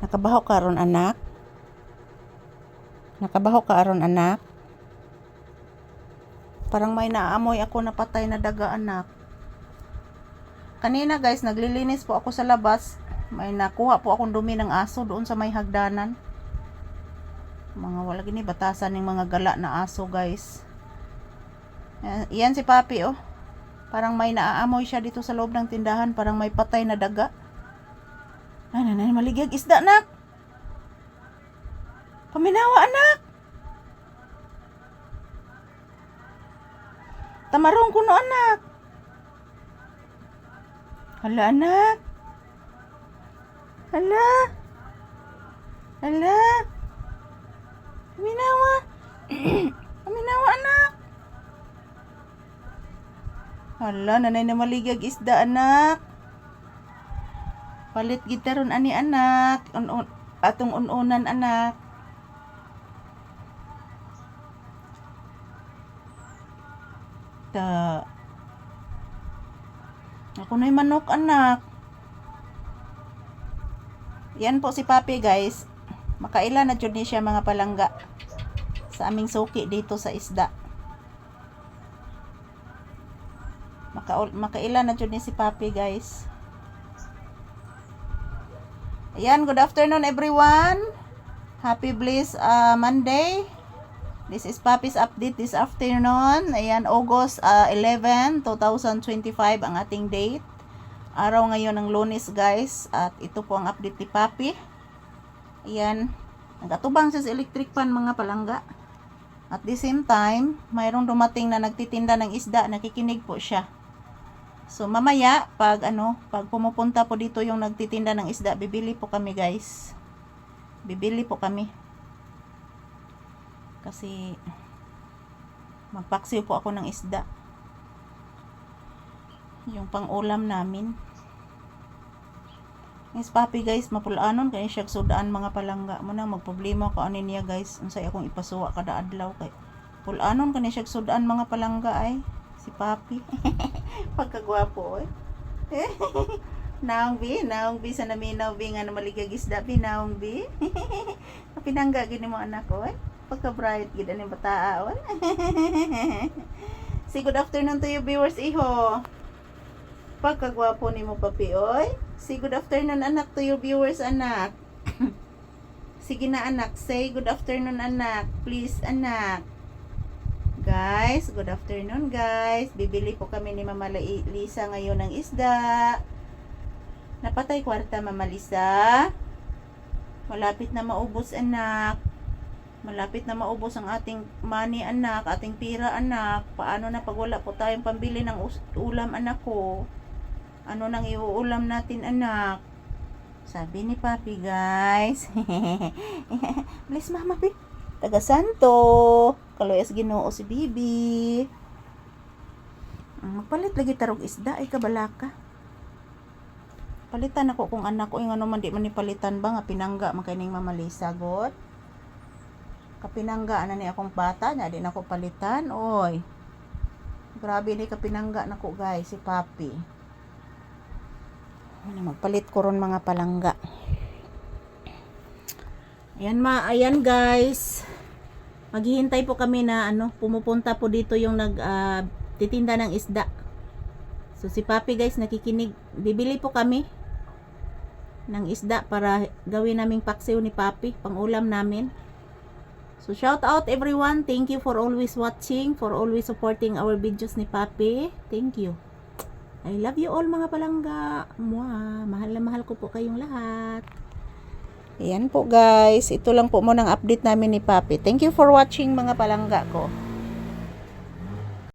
Nakabaho ka aron anak? Nakabaho ka aron anak? Parang may naamoy ako na patay na daga anak. Kanina guys, naglilinis po ako sa labas. May nakuha po akong dumi ng aso doon sa may hagdanan. Mga wala gini batasan ng mga gala na aso guys. Yan, yan si Papi oh. Parang may naaamoy siya dito sa loob ng tindahan. Parang may patay na daga. Ay, nanay, maligag isda, anak. Paminawa, anak. Tamarong kuno, anak. Hala, anak. Hala. Hala. Paminawa. Paminawa, anak. Hala, nanay na maligag isda, anak. Palit gitaron ani anak. Un -un atong ununan anak. Ta. Ako na'y manok anak. Yan po si Papi guys. Makaila na jud ni siya mga palangga sa aming suki dito sa isda. Maka makaila na jud ni si Papi guys. Ayan, good afternoon everyone. Happy Bliss uh, Monday. This is Papi's update this afternoon. Ayan, August uh, 11, 2025 ang ating date. Araw ngayon ng lunes guys. At ito po ang update ni Papi. Ayan, nagkatubang siya sa electric pan mga palangga. At the same time, mayroong dumating na nagtitinda ng isda. Nakikinig po siya. So mamaya pag ano, pag pumupunta po dito yung nagtitinda ng isda, bibili po kami, guys. Bibili po kami. Kasi magpaksiw po ako ng isda. Yung pang-ulam namin. Yes, papi guys, mapulanon kay siya sudaan mga palangga mo na magproblema ko ani niya guys. Unsay akong ipasuwa kada adlaw kay pulanon kani siya sudaan mga palangga ay si papi. Pagkagwapo eh. naong bi, naong bi sa naminaw bi nga maligag isda bi naong bi. Pinangga gini mo anak ko eh. Pagka bright gid ani bataa oh. Say good afternoon to you viewers iho. Pagkagwapo ni mo papi oy. Say good afternoon anak to your viewers anak. Sige na anak, say good afternoon anak. Please anak. Guys, good afternoon guys. Bibili po kami ni Mama Lisa ngayon ng isda. Napatay kwarta Mama Lisa. Malapit na maubos anak. Malapit na maubos ang ating money anak, ating pira anak. Paano na pag wala po tayong pambili ng ulam anak ko? Ano nang iuulam natin anak? Sabi ni Papi guys. Bless mama pi. Taga Santo. Kaloyas ginoo si Bibi. Mm, Magpalit lagi tarog isda ay kabalaka. Palitan ako kung anak ko yung ano man di man ni palitan ba nga pinangga man kining Mama Lisa god. Kapinangga na ni akong bata nya di na ako palitan oy. Grabe ni kapinangga nako guys si Papi. Ano, magpalit ko ron mga palangga. Ayan ma, ayan guys. Maghihintay po kami na ano, pumupunta po dito yung nag ah, titinda ng isda. So si Papi guys nakikinig. Bibili po kami ng isda para gawin naming paksiw ni Papi, pang ulam namin. So shout out everyone. Thank you for always watching, for always supporting our videos ni Papi. Thank you. I love you all mga palangga. Mwah. Mahal na mahal ko po kayong lahat. Ayan po guys. Ito lang po muna ang update namin ni Papi. Thank you for watching mga palangga ko.